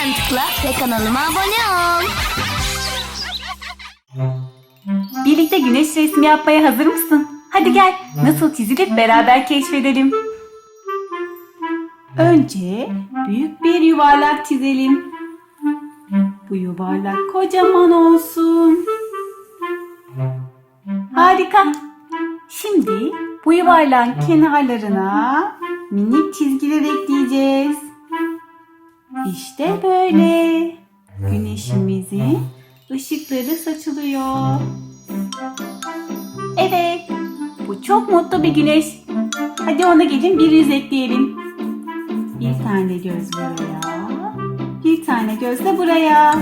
Hemen tıkla ve kanalıma abone ol. Birlikte güneş resmi yapmaya hazır mısın? Hadi gel, nasıl çizilir beraber keşfedelim. Önce büyük bir yuvarlak çizelim. Bu yuvarlak kocaman olsun. Harika. Şimdi bu yuvarlağın kenarlarına minik çizgiler ekleyeceğiz. İşte böyle. Güneşimizin ışıkları saçılıyor. Evet. Bu çok mutlu bir güneş. Hadi ona gelin bir yüz ekleyelim. Bir tane göz buraya. Bir tane göz de buraya.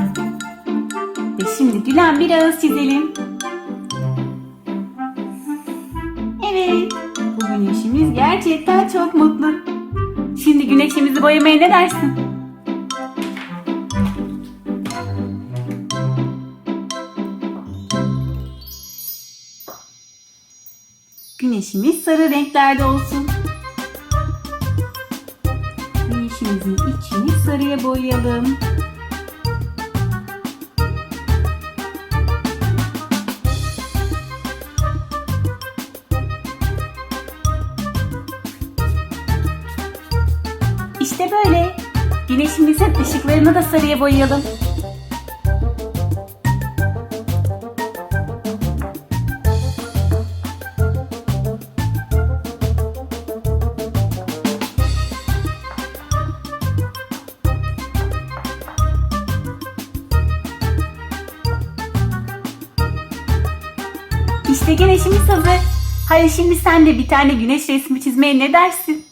Ve şimdi gülen bir ağız çizelim. Evet. Bu güneşimiz gerçekten çok mutlu. Şimdi güneşimizi boyamaya ne dersin? Güneşimiz sarı renklerde olsun. Güneşimizin içini sarıya boyayalım. İşte böyle. Güneşimizin ışıklarını da sarıya boyayalım. İşte güneşimiz hazır. Hadi şimdi sen de bir tane güneş resmi çizmeye ne dersin?